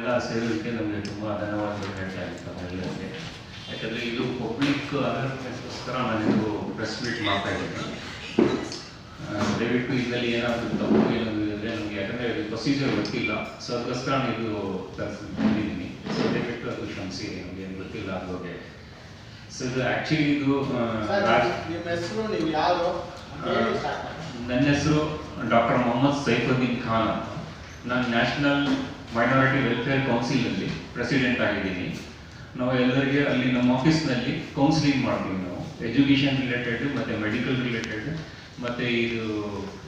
ಎಲ್ಲ ಸೇರೋದಕ್ಕೆ ನಮಗೆ ತುಂಬ ಧನ್ಯವಾದಗಳು ಎಲ್ಲರಿಗೆ ಯಾಕಂದರೆ ಇದು ಪಬ್ಲಿಕ್ ಅವೇರ್ನೆಸ್ಗೋಸ್ಕರ ನಾನಿದು ಪ್ರೆಸ್ ಮೀಟ್ ಮಾಡ್ತಾ ಇದ್ದೀನಿ. ದಯವಿಟ್ಟು ಇದರಲ್ಲಿ ಏನಾದರೂ ತಪ್ಪು ಏನಾದರೂ ಇದ್ದರೆ ನಮಗೆ ಯಾಕಂದರೆ ಪ್ರೊಸೀಜರ್ ಗೊತ್ತಿಲ್ಲ. ಸೊ ಅದಕ್ಕೋಸ್ಕರ ನಾನು ಇದು ಬಂದಿದ್ದೀನಿ ಸೊ ದಯವಿಟ್ಟು ಅದು ಕ್ಷಮಿಸಿ ನಮಗೆ ಏನು ಗೊತ್ತಿಲ್ಲ ಅದ್ರಿಗೆ ಸೊ ಇದು ಆ್ಯಕ್ಚುಲಿ ಇದು ನಿಮ್ಮ ಹೆಸರು ನೀವು ಯಾರು. ನನ್ನ ಹೆಸರು ಡಾಕ್ಟರ್ ಮೊಹಮ್ಮದ್ ಸೈಫುದ್ದೀನ್ ಖಾನ್ ಅಂತ. ನಾನು ನ್ಯಾಷನಲ್ ಮೈನಾರಿಟಿ ವೆಲ್ಫೇರ್ ಕೌನ್ಸಿಲಲ್ಲಿ ಪ್ರೆಸಿಡೆಂಟ್ ಆಗಿದ್ದೀನಿ. ನಾವು ಎಲ್ಲರಿಗೆ ಅಲ್ಲಿ ನಮ್ಮ ಆಫೀಸ್ನಲ್ಲಿ ಕೌನ್ಸಿಲಿಂಗ್ ಮಾಡ್ತೀವಿ ನಾವು. ಎಜುಕೇಷನ್ ರಿಲೇಟೆಡ್ ಮತ್ತು ಮೆಡಿಕಲ್ ರಿಲೇಟೆಡ್ ಮತ್ತು ಇದು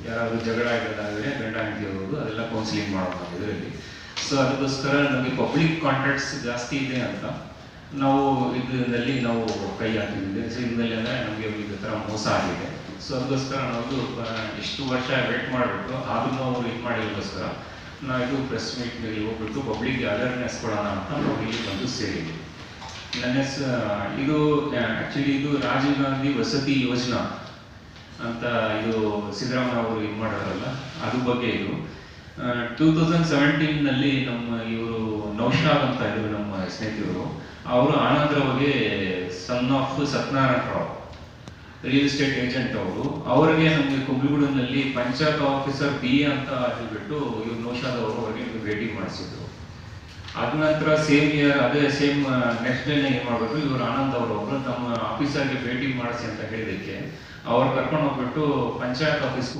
ಯಾರಾದರೂ ಜಗಳ ಇರೋದಾದರೆ ಗಂಡ ಹೆಂಡತಿ ಹೋಗೋದು ಅದೆಲ್ಲ ಕೌನ್ಸಿಲಿಂಗ್ ಮಾಡೋದು ಇದರಲ್ಲಿ. ಸೊ ಅದಕ್ಕೋಸ್ಕರ ನಮಗೆ ಪಬ್ಲಿಕ್ ಕಾಂಟ್ಯಾಕ್ಟ್ಸ್ ಜಾಸ್ತಿ ಇದೆ ಅಂತ ನಾವು ಇದರಲ್ಲಿ ನಾವು ಕೈ ಹಾಕಿದ್ದೀವಿ ಇದರಲ್ಲಿ ಅಂದರೆ ನಮಗೆ ಈ ಥರ ಮೋಸ ಆಗಿದೆ. ಸೊ ಅದಕ್ಕೋಸ್ಕರ ನಾವು ಎಷ್ಟು ವರ್ಷ ವೇಟ್ ಮಾಡಿಬಿಟ್ಟು ಆದ್ರೂ ನಾವು ಇದು ಮಾಡಿದಕ್ಕೋಸ್ಕರ ನಾವು ಇದು ಪ್ರೆಸ್ ಮೀಟ್ನಲ್ಲಿ ಹೋಗ್ಬಿಟ್ಟು ಪಬ್ಲಿಕ್ಗೆ ಅವೇರ್ನೆಸ್ ಕೊಡೋಣ ಅಂತ ನಾವು ಇಲ್ಲಿ ಬಂದು ಸೇರಿದ್ವಿ. ನನ್ನ ಎಸ್ ಇದು ಆ್ಯಕ್ಚುಲಿ ಇದು ರಾಜೀವ್ ಗಾಂಧಿ ವಸತಿ ಯೋಜನಾ ಅಂತ ಇದು ಸಿದ್ದರಾಮಯ್ಯ ಅವರು ಇದು ಮಾಡೋರಲ್ಲ ಅದ್ರ ಬಗ್ಗೆ ಇದು. ಟೂ ತೌಸಂಡ್ ಸೆವೆಂಟೀನ್ನಲ್ಲಿ ನಮ್ಮ ಇವರು ನೌಶಾದ್ ಅಂತ ಇದ್ರು ನಮ್ಮ ಸ್ನೇಹಿತರು. ಅವರು ಆನಂದರವಾಗಿ son of Satyanarayana Rao. Real estate agent ಅವರು, ಅವರಿಗೆ ನಮಗೆ ಕುಂಬ್ಳಗೂಡಿನಲ್ಲಿ ಪಂಚಾಯತ್ ಆಫೀಸರ್ ಬಿ ಅಂತ ಹೇಳ್ಬಿಟ್ಟು ಇವ್ರು ನೌಶಾದ್ ಅವರು ಅವರಿಗೆ ಭೇಟಿ ಮಾಡಿಸಿದ್ರು. ಅದ ನಂತರ ಸೇಮ್ ಇಯರ್ ಅದೇ ಸೇಮ್ ನೆಕ್ಸ್ಟ್ ಡೇ ಏನು ಮಾಡಬೇಕು ಇವರು ಆನಂದ್ ಅವರು ಒಬ್ರು ತಮ್ಮ ಆಫೀಸರ್ಗೆ ಭೇಟಿ ಮಾಡಿಸಿ ಅಂತ ಹೇಳಿದಕ್ಕೆ ಅವ್ರು ಕರ್ಕೊಂಡು ಹೋಗ್ಬಿಟ್ಟು ಪಂಚಾಯತ್ ಆಫೀಸ್ಗೂ